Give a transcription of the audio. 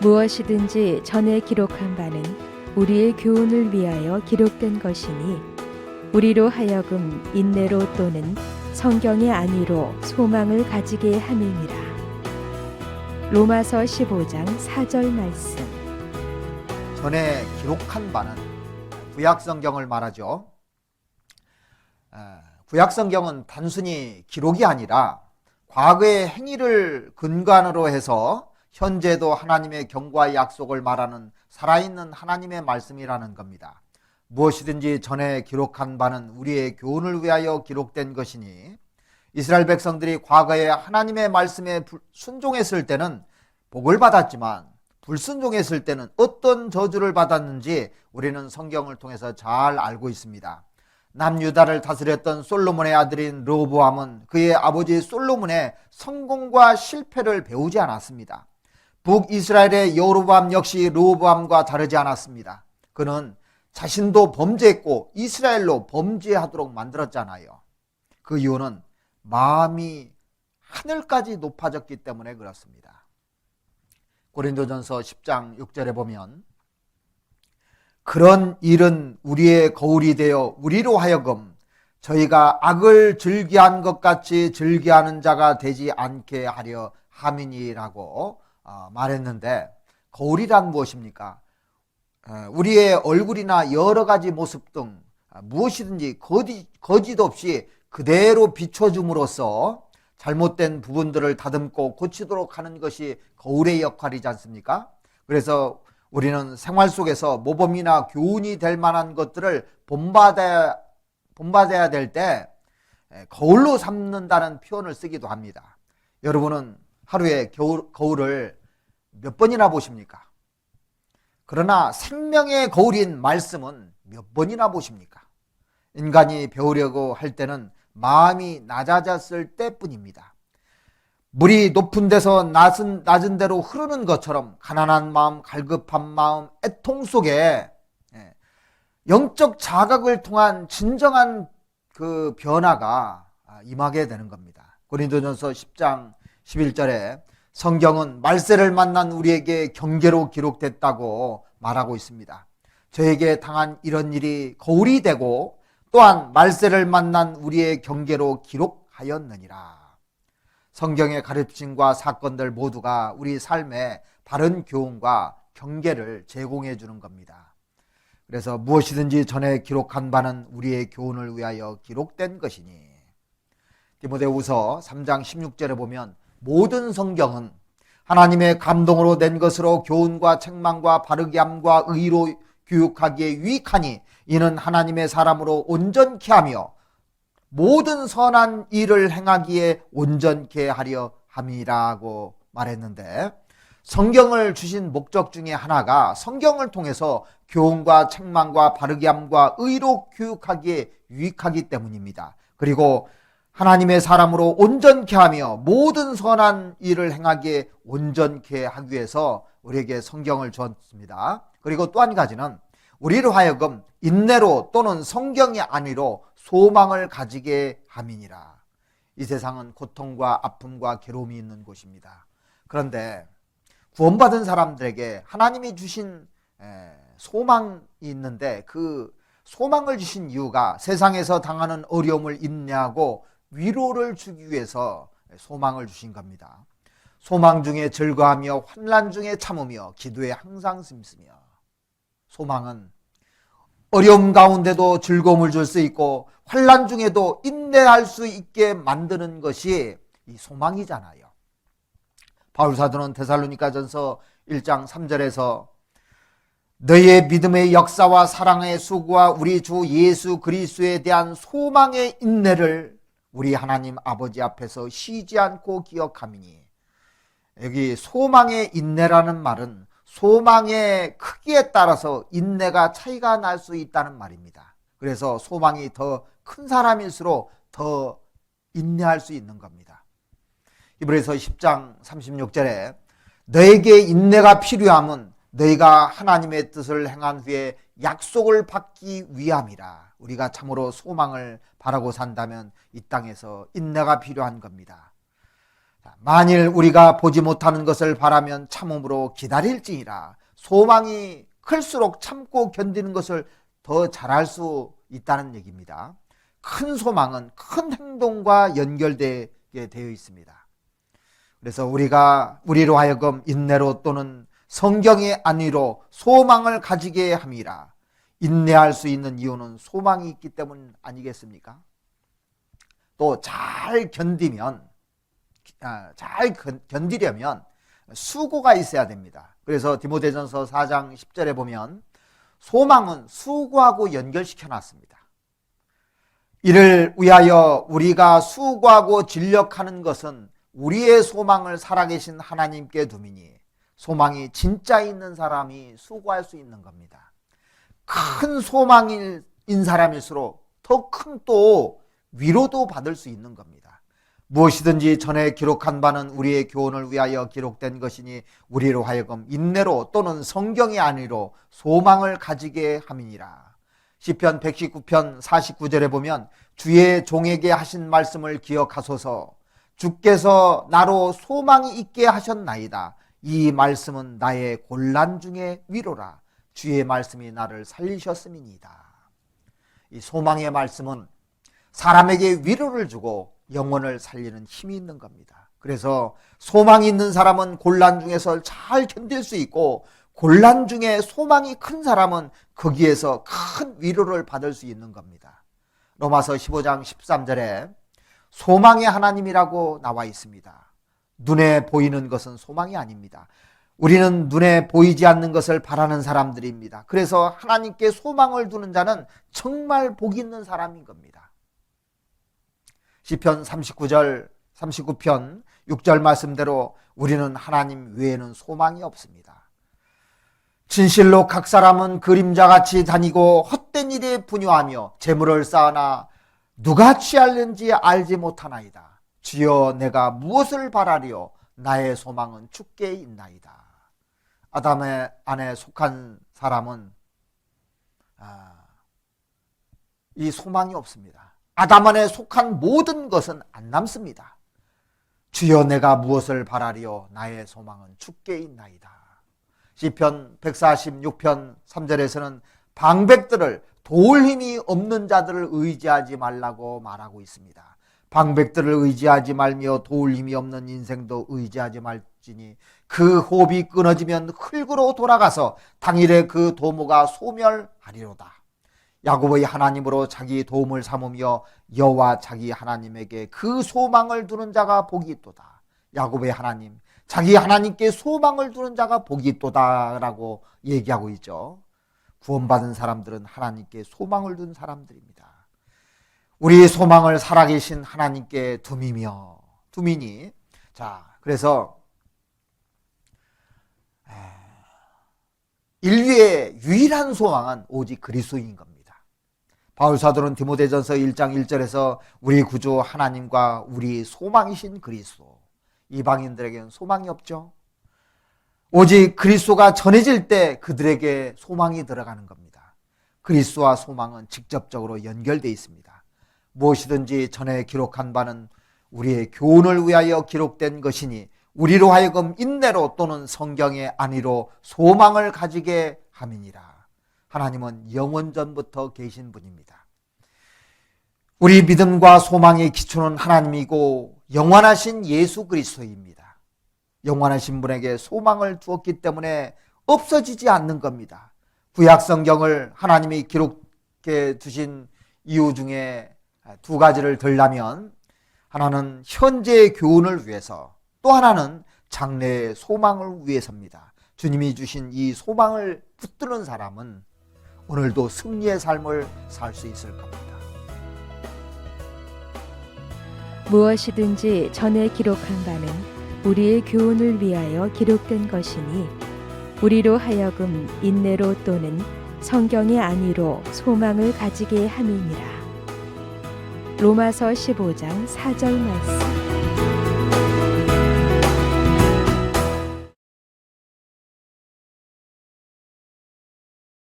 무엇이든지 전에 기록한 바는 우리의 교훈을 위하여 기록된 것이니 우리로 하여금 인내로 또는 성경의 안위로 소망을 가지게 함이니라. 로마서 15장 4절 말씀. 전에 기록한 바는 구약 성경을 말하죠. 아, 구약 성경은 단순히 기록이 아니라 과거의 행위를 근간으로 해서 현재도 하나님의 경고와 약속을 말하는 살아있는 하나님의 말씀이라는 겁니다. 무엇이든지 전에 기록한 바는 우리의 교훈을 위하여 기록된 것이니 이스라엘 백성들이 과거에 하나님의 말씀에 순종했을 때는 복을 받았지만 불순종했을 때는 어떤 저주를 받았는지 우리는 성경을 통해서 잘 알고 있습니다. 남유다를 다스렸던 솔로몬의 아들인 로보암은 그의 아버지 솔로몬의 성공과 실패를 배우지 않았습니다. 북이스라엘의 여로보암 역시 로보암과 다르지 않았습니다. 그는 자신도 범죄했고 이스라엘로 범죄하도록 만들었잖아요. 그 이유는 마음이 하늘까지 높아졌기 때문에 그렇습니다. 고린도전서 10장 6절에 보면 그런 일은 우리의 거울이 되어 우리로 하여금 저희가 악을 즐기한 것 같이 즐기하는 자가 되지 않게 하려 함이니라고 어, 말했는데 거울이란 무엇입니까? 어, 우리의 얼굴이나 여러 가지 모습 등 무엇이든지 거짓, 거짓 없이 그대로 비춰줌으로써 잘못된 부분들을 다듬고 고치도록 하는 것이 거울의 역할이지 않습니까? 그래서 우리는 생활 속에서 모범이나 교훈이 될 만한 것들을 본받아야, 본받아야 될 때 거울로 삼는다는 표현을 쓰기도 합니다. 여러분은 하루에 겨울, 거울을 몇 번이나 보십니까? 그러나 생명의 거울인 말씀은 몇 번이나 보십니까? 인간이 배우려고 할 때는 마음이 낮아졌을 때뿐입니다. 물이 높은 데서 낮은, 낮은 데로 흐르는 것처럼 가난한 마음, 갈급한 마음, 애통 속에 예, 영적 자각을 통한 진정한 그 변화가 임하게 되는 겁니다. 고린도전서 10장 11절에 성경은 말세를 만난 우리에게 경계로 기록됐다고 말하고 있습니다. 저에게 당한 이런 일이 거울이 되고 또한 말세를 만난 우리의 경계로 기록하였느니라. 성경의 가르침과 사건들 모두가 우리 삶에 바른 교훈과 경계를 제공해 주는 겁니다. 그래서 무엇이든지 전에 기록한 바는 우리의 교훈을 위하여 기록된 것이니 디모데후서 3장 16절에 보면 모든 성경은 하나님의 감동으로 낸 것으로 교훈과 책망과 바르게 함과 의로 교육하기에 유익하니 이는 하나님의 사람으로 온전케 하며 모든 선한 일을 행하기에 온전케 하려 함이라고 말했는데 성경을 주신 목적 중에 하나가 성경을 통해서 교훈과 책망과 바르게 함과 의로 교육하기에 유익하기 때문입니다. 그리고 하나님의 사람으로 온전케 하며 모든 선한 일을 행하기에 온전케 하기 위해서 우리에게 성경을 주었습니다. 그리고 또 한 가지는 우리로 하여금 인내로 또는 성경의 안위로 소망을 가지게 함이니라. 이 세상은 고통과 아픔과 괴로움이 있는 곳입니다. 그런데 구원받은 사람들에게 하나님이 주신 소망이 있는데 그 소망을 주신 이유가 세상에서 당하는 어려움을 인내하고 위로를 주기 위해서 소망을 주신 겁니다. 소망 중에 즐거하며 환란 중에 참으며 기도에 항상 힘쓰며 소망은 어려움 가운데도 즐거움을 줄 수 있고 환란 중에도 인내할 수 있게 만드는 것이 이 소망이잖아요. 바울 사도는 데살로니가전서 1장 3절에서 너희의 믿음의 역사와 사랑의 수고와 우리 주 예수 그리스도에 대한 소망의 인내를 우리 하나님 아버지 앞에서 쉬지 않고 기억함이니 여기 소망의 인내라는 말은 소망의 크기에 따라서 인내가 차이가 날 수 있다는 말입니다. 그래서 소망이 더 큰 사람일수록 더 인내할 수 있는 겁니다. 이브리서 10장 36절에 너에게 인내가 필요함은 너희가 하나님의 뜻을 행한 후에 약속을 받기 위함이라. 우리가 참으로 소망을 바라고 산다면 이 땅에서 인내가 필요한 겁니다. 만일 우리가 보지 못하는 것을 바라면 참음으로 기다릴지니라 소망이 클수록 참고 견디는 것을 더 잘할 수 있다는 얘기입니다. 큰 소망은 큰 행동과 연결되게 되어 있습니다. 그래서 우리가 우리로 하여금 인내로 또는 성경의 안위로 소망을 가지게 함이라. 인내할 수 있는 이유는 소망이 있기 때문 아니겠습니까? 또 잘 견디면 아, 잘 견- 견디려면 수고가 있어야 됩니다. 그래서 디모데전서 4장 10절에 보면 소망은 수고하고 연결시켜 놨습니다. 이를 위하여 우리가 수고하고 진력하는 것은 우리의 소망을 살아계신 하나님께 두미니 소망이 진짜 있는 사람이 수고할 수 있는 겁니다. 큰 소망인 사람일수록 더 큰 또 위로도 받을 수 있는 겁니다. 무엇이든지 전에 기록한 바는 우리의 교훈을 위하여 기록된 것이니 우리로 하여금 인내로 또는 성경의 안위로 소망을 가지게 함이니라. 시편 119편 49절에 보면 주의 종에게 하신 말씀을 기억하소서 주께서 나로 소망이 있게 하셨나이다. 이 말씀은 나의 곤란 중에 위로라. 주의 말씀이 나를 살리셨음이니이다. 이 소망의 말씀은 사람에게 위로를 주고 영혼을 살리는 힘이 있는 겁니다. 그래서 소망이 있는 사람은 곤란 중에서 잘 견딜 수 있고 곤란 중에 소망이 큰 사람은 거기에서 큰 위로를 받을 수 있는 겁니다. 로마서 15장 13절에 소망의 하나님이라고 나와 있습니다. 눈에 보이는 것은 소망이 아닙니다. 우리는 눈에 보이지 않는 것을 바라는 사람들입니다. 그래서 하나님께 소망을 두는 자는 정말 복 있는 사람인 겁니다. 시편 39절 39편 6절 말씀대로 우리는 하나님 외에는 소망이 없습니다. 진실로 각 사람은 그림자같이 다니고 헛된 일에 분유하며 재물을 쌓으나 누가 취할는지 알지 못하나이다. 주여 내가 무엇을 바라리요 나의 소망은 주께 있나이다. 아담의 안에 속한 사람은 아, 이 소망이 없습니다. 아담 안에 속한 모든 것은 안 남습니다. 주여 내가 무엇을 바라리요 나의 소망은 주께 있나이다. 시편 146편 3절에서는 방백들을 도울 힘이 없는 자들을 의지하지 말라고 말하고 있습니다. 방백들을 의지하지 말며 도울 힘이 없는 인생도 의지하지 말지니 그 호흡이 끊어지면 흙으로 돌아가서 당일에 그 도모가 소멸하리로다. 야곱의 하나님으로 자기 도움을 삼으며 여호와 자기 하나님에게 그 소망을 두는 자가 복이 있도다. 야곱의 하나님, 자기 하나님께 소망을 두는 자가 복이 있도다라고 얘기하고 있죠. 구원받은 사람들은 하나님께 소망을 둔 사람들입니다. 우리의 소망을 살아계신 하나님께 두미며 두미니 자 그래서 인류의 유일한 소망은 오직 그리스도인 겁니다. 바울 사도는 디모데전서 1장 1절에서 우리 구주 하나님과 우리 소망이신 그리스도 이방인들에게는 소망이 없죠. 오직 그리스도가 전해질 때 그들에게 소망이 들어가는 겁니다. 그리스도와 소망은 직접적으로 연결되어 있습니다. 무엇이든지 전에 기록한 바는 우리의 교훈을 위하여 기록된 것이니 우리로 하여금 인내로 또는 성경의 안위로 소망을 가지게 함이니라. 하나님은 영원전부터 계신 분입니다. 우리 믿음과 소망의 기초는 하나님이고 영원하신 예수 그리스도입니다. 영원하신 분에게 소망을 두었기 때문에 없어지지 않는 겁니다. 구약 성경을 하나님이 기록해 두신 이유 중에 두 가지를 들라면 하나는 현재의 교훈을 위해서 또 하나는 장래의 소망을 위해서입니다. 주님이 주신 이 소망을 붙드는 사람은 오늘도 승리의 삶을 살 수 있을 겁니다. 무엇이든지 전에 기록한 바는 우리의 교훈을 위하여 기록된 것이니 우리로 하여금 인내로 또는 성경의 안위로 소망을 가지게 함이니라. 로마서 15장 4절 말씀.